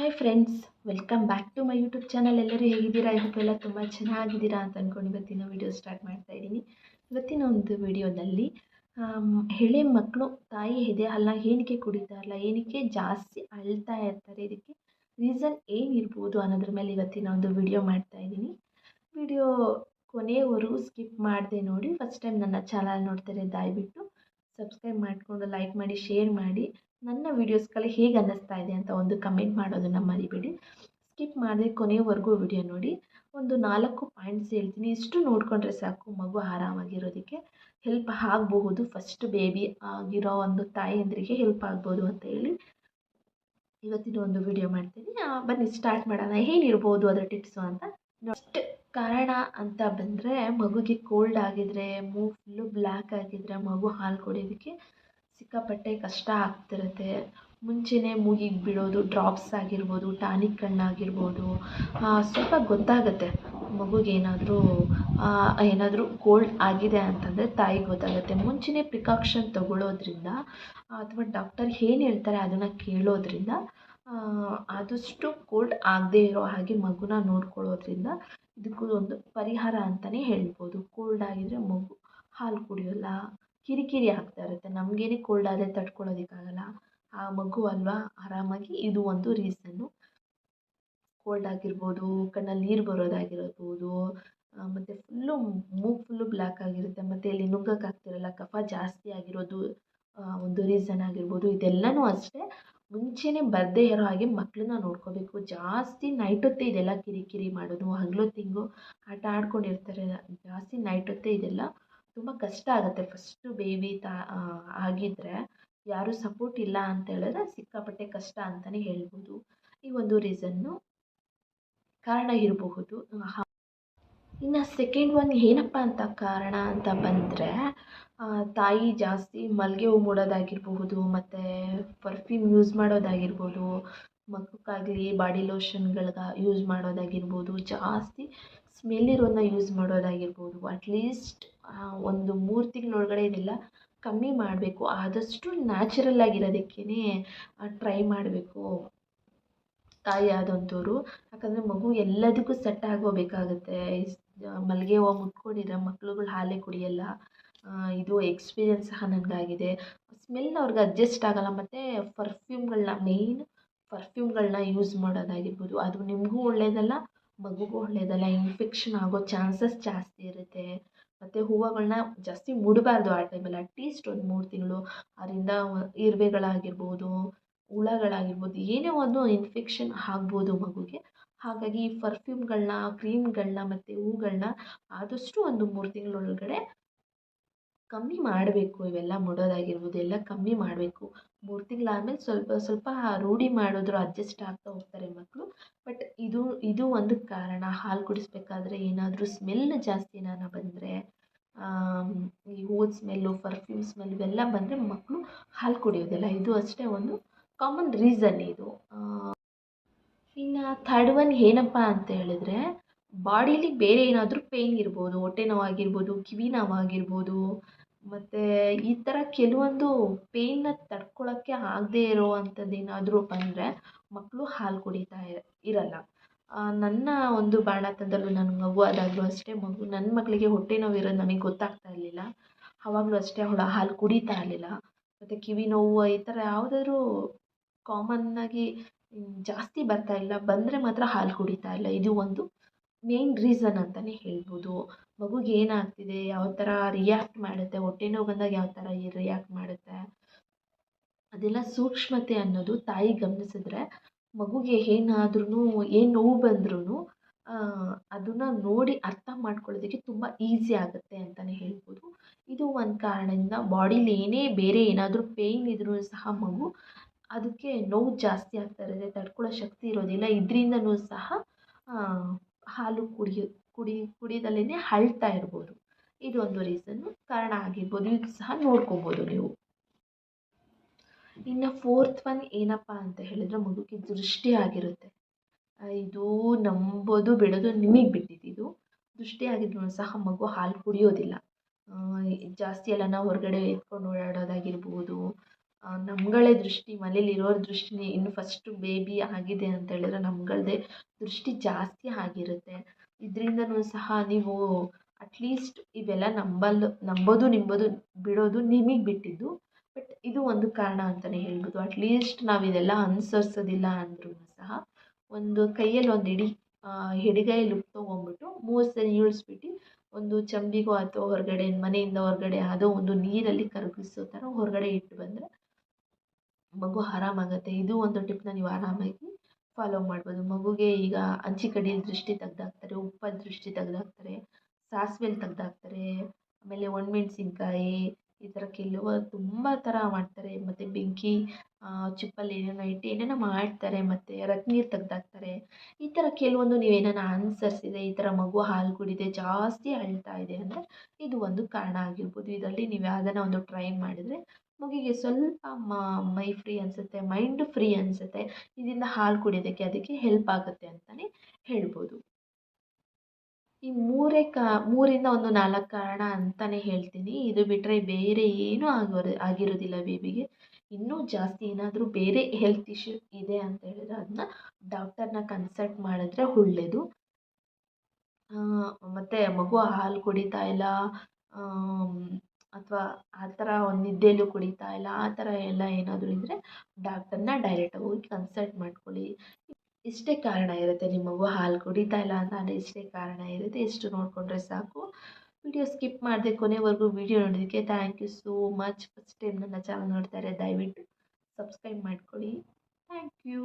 Hi friends welcome back to my YouTube channel ಎಲ್ಲರೂ ಹೇಗಿದ್ದೀರಾ? ಎಲ್ಲ ತುಂಬ ಚೆನ್ನಾಗಿದ್ದೀರಾ ಅಂತ ಅಂದ್ಕೊಂಡು ಇವತ್ತಿನ ವಿಡಿಯೋ ಸ್ಟಾರ್ಟ್ ಮಾಡ್ತಾ ಇದ್ದೀನಿ. ಇವತ್ತಿನ ಒಂದು ವಿಡಿಯೋದಲ್ಲಿ ಹೆಳೆ ಮಕ್ಕಳು ತಾಯಿ ಎದೆ ಹಲ್ಲ ಏನಕ್ಕೆ ಕುಡಿತಾರಲ್ಲ ಏನಕ್ಕೆ ಜಾಸ್ತಿ ಅಳ್ತಾ ಇರ್ತಾರೆ, ಇದಕ್ಕೆ ರೀಸನ್ ಏನಿರ್ಬೋದು ಅನ್ನೋದ್ರ ಮೇಲೆ ಇವತ್ತಿನ ಒಂದು ವಿಡಿಯೋ ಮಾಡ್ತಾ ಇದ್ದೀನಿ. ವಿಡಿಯೋ ಕೊನೆಯವರೆಗೂ ಸ್ಕಿಪ್ ಮಾಡದೆ ನೋಡಿ. ಫಸ್ಟ್ ಟೈಮ್ ನನ್ನ ಚಾನಲ್ ನೋಡ್ತಾರೆ ದಯವಿಟ್ಟು ಸಬ್ಸ್ಕ್ರೈಬ್ ಮಾಡಿಕೊಂಡು ಲೈಕ್ ಮಾಡಿ ಶೇರ್ ಮಾಡಿ. ನನ್ನ ವೀಡಿಯೋಸ್ಗಳು ಹೇಗೆ ಅನ್ನಿಸ್ತಾ ಇದೆ ಅಂತ ಒಂದು ಕಮೆಂಟ್ ಮಾಡೋದನ್ನು ಮರಿಬೇಡಿ. ಸ್ಕಿಪ್ ಮಾಡದೆ ಕೊನೆಯವರೆಗೂ ವಿಡಿಯೋ ನೋಡಿ. ಒಂದು ನಾಲ್ಕು ಪಾಯಿಂಟ್ಸ್ ಹೇಳ್ತೀನಿ. ಇಷ್ಟು ನೋಡಿಕೊಂಡ್ರೆ ಸಾಕು ಮಗು ಆರಾಮಾಗಿರೋದಕ್ಕೆ. ಹೆಲ್ಪ್ ಆಗಬಹುದು. ಫಸ್ಟ್ ಬೇಬಿ ಆಗಿರೋ ಒಂದು ತಾಯಿಯಂದ್ರಿಗೆ ಹೆಲ್ಪ್ ಆಗ್ಬೋದು ಅಂತ ಹೇಳಿ. ಇವತ್ತಿನ ಒಂದು ವಿಡಿಯೋ ಮಾಡ್ತೀನಿ ಬನ್ನಿ ಸ್ಟಾರ್ಟ್ ಮಾಡೋಣ. ಏನಿರ್ಬೋದು ಅದರ ಟಿಪ್ಸು ಅಂತ. ಫಸ್ಟ್ ಕಾರಣ ಅಂತ ಬಂದರೆ ಮಗುಗೆ ಕೋಲ್ಡ್ ಆಗಿದ್ರೆ, ಮೂಗು ಫುಲ್ಲು ಬ್ಲ್ಯಾಕ್ ಆಗಿದ್ರೆ ಮಗು ಹಾಲು ಕುಡಿಯೋದಕ್ಕೆ ಸಿಕ್ಕಾಪಟ್ಟೆ ಕಷ್ಟ ಆಗ್ತಿರುತ್ತೆ. ಮುಂಚೆನೇ ಮೂಗಿಗೆ ಬಿಡೋದು ಡ್ರಾಪ್ಸ್ ಆಗಿರ್ಬೋದು ಟಾನಿಕ್ಗಳನ್ನಾಗಿರ್ಬೋದು ಸ್ವಲ್ಪ ಗೊತ್ತಾಗುತ್ತೆ ಮಗುಗೆ ಏನಾದರೂ ಏನಾದರೂ ಕೋಲ್ಡ್ ಆಗಿದೆ ಅಂತಂದರೆ ತಾಯಿಗೆ ಗೊತ್ತಾಗುತ್ತೆ. ಮುಂಚೆನೇ ಪ್ರಿಕಾಕ್ಷನ್ ತಗೊಳ್ಳೋದ್ರಿಂದ ಅಥವಾ ಡಾಕ್ಟರ್ ಏನು ಹೇಳ್ತಾರೆ ಅದನ್ನು ಕೇಳೋದ್ರಿಂದ ಆದಷ್ಟು ಕೋಲ್ಡ್ ಆಗದೇ ಇರೋ ಹಾಗೆ ಮಗುನ ನೋಡ್ಕೊಳ್ಳೋದ್ರಿಂದ ಇದಕ್ಕೂ ಒಂದು ಪರಿಹಾರ ಅಂತಲೇ ಹೇಳ್ಬೋದು. ಕೋಲ್ಡ್ ಆಗಿದ್ರೆ ಮಗು ಹಾಲು ಕುಡಿಯೋಲ್ಲ, ಕಿರಿಕಿರಿ ಆಗ್ತಾ ಇರುತ್ತೆ. ನಮಗೇನೆ ಕೋಲ್ಡ್ ಆದರೆ ತಡ್ಕೊಳ್ಳೋದಕ್ಕಾಗಲ್ಲ. ಆ ಮಗು ಅಲ್ವಾ? ಆರಾಮಾಗಿ ಇದು ಒಂದು ರೀಸನ್ನು ಕೋಲ್ಡ್ ಆಗಿರ್ಬೋದು, ಕಣ್ಣಲ್ಲಿ ನೀರು ಬರೋದಾಗಿರ್ಬೋದು ಮತ್ತು ಫುಲ್ಲು ಮೂಗು ಫುಲ್ಲು ಬ್ಲ್ಯಾಕ್ ಆಗಿರುತ್ತೆ. ಮತ್ತು ಇಲ್ಲಿ ನುಗ್ಗಕ್ಕಾಗ್ತಿರಲ್ಲ ಕಫ ಜಾಸ್ತಿ ಆಗಿರೋದು ಒಂದು ರೀಸನ್ ಆಗಿರ್ಬೋದು. ಇದೆಲ್ಲನೂ ಅಷ್ಟೇ. ಮುಂಚೆನೇ ಬರದೇ ಇರೋ ಹಾಗೆ ಮಕ್ಕಳನ್ನ ನೋಡ್ಕೋಬೇಕು. ಜಾಸ್ತಿ ನೈಟ್ ಹೊತ್ತೇ ಇದೆಲ್ಲ ಕಿರಿಕಿರಿ ಮಾಡೋದು, ಹಗಲೊತ್ತಿಂಗು ಆಟ ಆಡ್ಕೊಂಡಿರ್ತಾರೆ. ಜಾಸ್ತಿ ನೈಟ್ ಹೊತ್ತೇ ಇದೆಲ್ಲ ತುಂಬ ಕಷ್ಟ ಆಗುತ್ತೆ. ಫಸ್ಟು ಬೇಬಿ ತಾ ಆಗಿದ್ರೆ ಆಗಿದ್ದರೆ ಯಾರೂ ಸಪೋರ್ಟ್ ಇಲ್ಲ ಅಂತ ಹೇಳಿದ್ರೆ ಸಿಕ್ಕಾಪಟ್ಟೆ ಕಷ್ಟ ಅಂತಲೇ ಹೇಳ್ಬೋದು. ಈ ಒಂದು ರೀಸನ್ನು ಕಾರಣ ಇರಬಹುದು. ಇನ್ನು ಸೆಕೆಂಡ್ ಒನ್ ಏನಪ್ಪ ಅಂತ ಕಾರಣ ಅಂತ ಬಂದರೆ ತಾಯಿ ಜಾಸ್ತಿ ಮಲ್ಲಿಗೆ ಹೂ ಮೂಡೋದಾಗಿರಬಹುದು, ಮತ್ತು ಪರ್ಫ್ಯೂಮ್ ಯೂಸ್ ಮಾಡೋದಾಗಿರ್ಬೋದು ಮಖಕ್ಕಾಗಲಿ ಬಾಡಿ ಲೋಷನ್ಗಳ್ಗೆ ಯೂಸ್ ಮಾಡೋದಾಗಿರ್ಬೋದು, ಜಾಸ್ತಿ ಸ್ಮೆಲ್ ಇರೋದನ್ನ ಯೂಸ್ ಮಾಡೋದಾಗಿರ್ಬೋದು. ಅಟ್ಲೀಸ್ಟ್ ಒಂದು ಮೂರು ತಿಂಗಳೊಳಗಡೆ ಇದೆಲ್ಲ ಕಮ್ಮಿ ಮಾಡಬೇಕು. ಆದಷ್ಟು ನ್ಯಾಚುರಲ್ ಆಗಿರೋದಕ್ಕೇ ಟ್ರೈ ಮಾಡಬೇಕು. ತಾಯಿ ಆದಂಥವ್ರು ಯಾಕಂದರೆ ಮಗು ಎಲ್ಲದಕ್ಕೂ ಸೆಟ್ ಆಗೋಬೇಕಾಗುತ್ತೆ. ಮಲ್ಲಿಗೆ ಹೂವು ಮುಟ್ಕೊಂಡಿರೋ ಮಕ್ಳುಗಳು ಹಾಲೇ ಕುಡಿಯಲ್ಲ. ಇದು ಎಕ್ಸ್ಪೀರಿಯನ್ಸ್ ಸಹ ನನಗಾಗಿದೆ. ಸ್ಮೆಲ್ ಅವ್ರಿಗೆ ಅಡ್ಜಸ್ಟ್ ಆಗಲ್ಲ, ಮತ್ತು ಪರ್ಫ್ಯೂಮ್ಗಳನ್ನ ಮೇಯ್ನ್ ಪರ್ಫ್ಯೂಮ್ಗಳನ್ನ ಯೂಸ್ ಮಾಡೋದಾಗಿರ್ಬೋದು. ಅದು ನಿಮಗೂ ಒಳ್ಳೆಯದಲ್ಲ ಮಗುಗೂ ಒಳ್ಳೆಯದಲ್ಲ ಇನ್ಫೆಕ್ಷನ್ ಆಗೋ ಚಾನ್ಸಸ್ ಜಾಸ್ತಿ ಇರುತ್ತೆ. ಮತ್ತು ಹೂವುಗಳನ್ನ ಜಾಸ್ತಿ ಮುಡಬಾರ್ದು ಆ ಟೈಮಲ್ಲಿ ಅಟ್ಲೀಸ್ಟ್ ಒಂದು ಮೂರು ತಿಂಗಳು, ಅದರಿಂದ ಇರುವೆಗಳಾಗಿರ್ಬೋದು, ಹುಳಗಳಾಗಿರ್ಬೋದು, ಏನೇ ಒಂದು ಇನ್ಫೆಕ್ಷನ್ ಆಗ್ಬೋದು ಮಗುಗೆ. ಹಾಗಾಗಿ ಈ ಪರ್ಫ್ಯೂಮ್ಗಳನ್ನ ಕ್ರೀಮ್ಗಳನ್ನ ಮತ್ತು ಹೂಗಳನ್ನ ಆದಷ್ಟು ಒಂದು ಮೂರು ತಿಂಗಳೊಳಗಡೆ ಕಮ್ಮಿ ಮಾಡಬೇಕು. ಇವೆಲ್ಲ ಮುಡೋದಾಗಿರ್ಬೋದು, ಎಲ್ಲ ಕಮ್ಮಿ ಮಾಡಬೇಕು. ಮೂರು ತಿಂಗಳಾದಮೇಲೆ ಸ್ವಲ್ಪ ಸ್ವಲ್ಪ ರೂಢಿ ಮಾಡಿದ್ರು ಅಡ್ಜಸ್ಟ್ ಆಗ್ತಾ ಹೋಗ್ತಾರೆ ಮಕ್ಕಳು ಬಟ್ ಇದು ಇದು ಒಂದು ಕಾರಣ. ಹಾಲು ಕುಡಿಸ್ಬೇಕಾದ್ರೆ ಏನಾದರೂ ಸ್ಮೆಲ್ ಜಾಸ್ತಿ ಏನಾರ ಬಂದರೆ ಈ ಹೂ ಸ್ಮೆಲ್ಲು ಪರ್ಫ್ಯೂಮ್ ಸ್ಮೆಲ್ ಇವೆಲ್ಲ ಬಂದರೆ ಮಕ್ಕಳು ಹಾಲು ಕುಡಿಯೋದಿಲ್ಲ. ಇದು ಅಷ್ಟೇ ಒಂದು ಕಾಮನ್ ರೀಸನ್ ಇದು. ಇನ್ನು ಥರ್ಡ್ ಒನ್ ಏನಪ್ಪ ಅಂತ ಹೇಳಿದ್ರೆ, ಬಾಡಿಲಿ ಬೇರೆ ಏನಾದರೂ ಪೇಯ್ನ್ ಇರ್ಬೋದು, ಹೊಟ್ಟೆ ನೋವಾಗಿರ್ಬೋದು, ಕಿವಿ ನೋವಾಗಿರ್ಬೋದು, ಮತ್ತು ಈ ಥರ ಕೆಲವೊಂದು ಪೇಯ್ನ್ನ ತಡ್ಕೊಳ್ಳೋಕ್ಕೆ ಆಗದೇ ಇರೋ ಅಂಥದ್ದು ಏನಾದರೂ ಬಂದರೆ ಮಕ್ಕಳು ಹಾಲು ಕುಡಿತಾ ಇರ, ಇರಲ್ಲ. ನನ್ನ ಒಂದು ಬಾಣತನದಲ್ಲೂ ನನ್ನ ಮಗು ಆದಾಗಲೂ ಅಷ್ಟೇ. ಮಗು ನನ್ನ ಮಗಳಿಗೆ ಹೊಟ್ಟೆ ನೋವು ಇರೋದು ನಮಗೆ ಗೊತ್ತಾಗ್ತಾ ಇರಲಿಲ್ಲ. ಆವಾಗಲೂ ಅಷ್ಟೇ ಅವಳು ಹಾಲು ಕುಡಿತಾ ಇರಲಿಲ್ಲ. ಮತ್ತು ಕಿವಿ ನೋವು ಈ ಥರ ಯಾವುದಾದ್ರೂ ಕಾಮನ್ನಾಗಿ ಜಾಸ್ತಿ ಬರ್ತಾ ಇಲ್ಲ. ಬಂದರೆ ಮಾತ್ರ ಹಾಲು ಕುಡಿತಾ ಇಲ್ಲ. ಇದು ಒಂದು ಮೇನ್ ರೀಸನ್ ಅಂತಲೇ ಹೇಳ್ಬೋದು. ಮಗುಗೆ ಏನಾಗ್ತಿದೆ? ಯಾವ ಥರ ರಿಯಾಕ್ಟ್ ಮಾಡುತ್ತೆ? ಹೊಟ್ಟೆ ನೋವು ಬಂದಾಗ ಯಾವ ಥರ ರಿಯಾಕ್ಟ್ ಮಾಡುತ್ತೆ? ಅದೆಲ್ಲ ಸೂಕ್ಷ್ಮತೆ ಅನ್ನೋದು ತಾಯಿ ಗಮನಿಸಿದ್ರೆ ಮಗುಗೆ ಏನಾದ್ರೂ ಏನು ನೋವು ಬಂದ್ರೂ ಅದನ್ನು ನೋಡಿ ಅರ್ಥ ಮಾಡ್ಕೊಳ್ಳೋದಕ್ಕೆ ತುಂಬ ಈಸಿ ಆಗುತ್ತೆ ಅಂತಲೇ ಹೇಳ್ಬೋದು. ಇದು ಒಂದು ಕಾರಣದಿಂದ ಬಾಡಿಲಿ ಏನೇ ಬೇರೆ ಏನಾದರೂ ಪೇಯ್ನ್ ಇದ್ರೂ ಸಹ ಮಗು ಅದಕ್ಕೆ ನೋವು ಜಾಸ್ತಿ ಆಗ್ತಾ ಇರುತ್ತೆ ತಡ್ಕೊಳ್ಳೋ ಶಕ್ತಿ ಇರೋದಿಲ್ಲ. ಇದರಿಂದನೂ ಸಹ ಹಾಲು ಕುಡಿಯೋ, ಕುಡಿ ಕುಡಿದಲ್ಲೇ ಅಳ್ತಾ ಇರ್ಬೋದು. ಇದೊಂದು ರೀಸನ್ನು ಕಾರಣ ಆಗಿರ್ಬೋದು. ಇದು ಸಹ ನೋಡ್ಕೊಬೋದು ನೀವು. ಇನ್ನು ಫೋರ್ತ್ ಒನ್ ಏನಪ್ಪ ಅಂತ ಹೇಳಿದ್ರೆ ಮಗುಗೆ ದೃಷ್ಟಿ ಆಗಿರುತ್ತೆ. ಇದು ನಂಬೋದು ಬಿಡೋದು ನಿಮಗೆ ಬಿಟ್ಟಿದ್ದು ದೃಷ್ಟಿ ಆಗಿದ್ರು ಸಹ ಮಗು ಹಾಲು ಕುಡಿಯೋದಿಲ್ಲ. ಜಾಸ್ತಿ ಎಲ್ಲ ನಾವು ಹೊರಗಡೆ ಎತ್ಕೊಂಡು ಓಡಾಡೋದಾಗಿರ್ಬೋದು. ನಮ್ಮಗಳೇ ದೃಷ್ಟಿ, ಮನೇಲಿ ಇರೋರ ದೃಷ್ಟಿನೇ ಇನ್ನು ಫಸ್ಟು ಬೇಬಿ ಆಗಿದೆ ಅಂತ ಹೇಳಿದ್ರೆ ನಮ್ಮಗಳ್ದೇ ದೃಷ್ಟಿ ಜಾಸ್ತಿ ಆಗಿರುತ್ತೆ. ಇದರಿಂದನೂ ಸಹ ನೀವು ಅಟ್ಲೀಸ್ಟ್ ಇವೆಲ್ಲ ನಂಬಲ್ ನಂಬೋದು, ನಿಂಬೋದು, ಬಿಡೋದು ನಿಮಗೆ ಬಿಟ್ಟಿದ್ದು. ಬಟ್ ಇದು ಒಂದು ಕಾರಣ ಅಂತಲೇ ಹೇಳ್ಬೋದು. ಅಟ್ಲೀಸ್ಟ್ ನಾವು ಇದೆಲ್ಲ ಅನುಸರಿಸೋದಿಲ್ಲ ಅಂದ್ರೂ ಸಹ ಒಂದು ಕೈಯಲ್ಲಿ ಒಂದು ಇಡೀ ಎಡಗೈಯಲ್ಲಿ ಉಪ್ಪು ತೊಗೊಂಬಿಟ್ಟು ಮೂರು ಸರಿ ಈಳ್ಸ್ಬಿಟ್ಟು ಒಂದು ಚಂಬಿಗೋ ಅಥವಾ ಹೊರಗಡೆ ಮನೆಯಿಂದ ಹೊರಗಡೆ ಯಾವುದೋ ಒಂದು ನೀರಲ್ಲಿ ಕರಗಿಸೋ ಥರ ಹೊರಗಡೆ ಇಟ್ಟು ಬಂದರೆ ಮಗು ಆರಾಮಾಗತ್ತೆ ಇದು ಒಂದು ಟಿಪ್ನ ನೀವು ಆರಾಮಾಗಿ ಫಾಲೋ ಮಾಡ್ಬೋದು. ಮಗುಗೆ ಈಗ ಹಂಚಿಕಡ್ಡಿಲಿ ದೃಷ್ಟಿ ತೆಗ್ದಾಕ್ತಾರೆ ಉಪ್ಪಲ್ಲಿ ದೃಷ್ಟಿ ತೆಗ್ದಾಕ್ತಾರೆ, ಸಾಸ್ವೆಲಿ ತೆಗ್ದಾಕ್ತಾರೆ, ಆಮೇಲೆ ಒಣಮೆಣ್ಸಿನ್ಕಾಯಿ, ಈ ಥರ ಕೆಲವು ತುಂಬ ಥರ ಮಾಡ್ತಾರೆ. ಮತ್ತು ಬೆಂಕಿ ಚಿಪ್ಪಲ್ಲಿ ಏನೇನೋ ಇಟ್ಟು ಏನೇನೋ ಮಾಡ್ತಾರೆ. ಮತ್ತು ರತ್ನೀರು ನೀರು ತೆಗ್ದಾಕ್ತಾರೆ. ಈ ಥರ ಕೆಲವೊಂದು ನೀವು ಏನಾನ ಇದೆ, ಈ ಥರ ಮಗು ಹಾಲು ಕುಡಿದೆ ಜಾಸ್ತಿ ಅಳ್ತಾ ಇದೆ ಅಂದರೆ ಇದು ಒಂದು ಕಾರಣ ಆಗಿರ್ಬೋದು. ಇದರಲ್ಲಿ ನೀವು ಯಾವುದನ್ನ ಒಂದು ಟ್ರೈ ಮಾಡಿದರೆ ಮಗುವಿಗೆ ಸ್ವಲ್ಪ ಮೈ ಫ್ರೀ ಅನಿಸುತ್ತೆ ಮೈಂಡ್ ಫ್ರೀ ಅನಿಸುತ್ತೆ. ಇದರಿಂದ ಹಾಲು ಕುಡಿಯೋದಕ್ಕೆ ಅದಕ್ಕೆ ಹೆಲ್ಪ್ ಆಗುತ್ತೆ ಅಂತಲೇ ಹೇಳ್ಬೋದು. ಈ ಮೂರೇ ಕಾ, ಮೂರಿಂದ ಒಂದು ನಾಲ್ಕು ಕಾರಣ ಅಂತಲೇ ಹೇಳ್ತೀನಿ. ಇದು ಬಿಟ್ಟರೆ ಬೇರೆ ಏನೂ ಆಗೋರು, ಆಗಿರೋದಿಲ್ಲ ಬೇಬಿಗೆ. ಇನ್ನೂ ಜಾಸ್ತಿ ಏನಾದರೂ ಬೇರೆ ಹೆಲ್ತ್ ಇಶ್ಯೂ ಇದೆ ಅಂತ ಹೇಳಿದ್ರೆ ಅದನ್ನ ಡಾಕ್ಟರ್ನ ಕನ್ಸಲ್ಟ್ ಮಾಡಿದ್ರೆ ಒಳ್ಳೆಯದು ಮತ್ತು ಮಗು ಹಾಲು ಕುಡಿತಾ ಇಲ್ಲ ಅಥವಾ ಆ ಥರ ಒಂದು ನಿದ್ದೆಯಲ್ಲೂ ಕುಡಿತಾ ಇಲ್ಲ, ಆ ಥರ ಎಲ್ಲ ಏನಾದರೂ ಇದ್ದರೆ ಡಾಕ್ಟರ್ನ ಡೈರೆಕ್ಟಾಗಿ ಹೋಗಿ ಕನ್ಸಲ್ಟ್ ಮಾಡ್ಕೊಳ್ಳಿ. ಇಷ್ಟೇ ಕಾರಣ ಇರುತ್ತೆ, ನಿಮ್ಮ ಮಗು ಹಾಲು ಕುಡಿತಾ ಇಲ್ಲ ಅಂತ ಇಷ್ಟೇ ಕಾರಣ ಇರುತ್ತೆ. ಇಷ್ಟು ನೋಡಿಕೊಂಡ್ರೆ ಸಾಕು. ವಿಡಿಯೋ ಸ್ಕಿಪ್ ಮಾಡದೆ ಕೊನೆವರೆಗೂ ವಿಡಿಯೋ ನೋಡಿದ್ದಕ್ಕೆ thank you so much first time ನನ್ನ ಚಾನಲ್ ನೋಡ್ತಾರೆ ದಯವಿಟ್ಟು ಸಬ್ಸ್ಕ್ರೈಬ್ ಮಾಡ್ಕೊಳ್ಳಿ. Thank you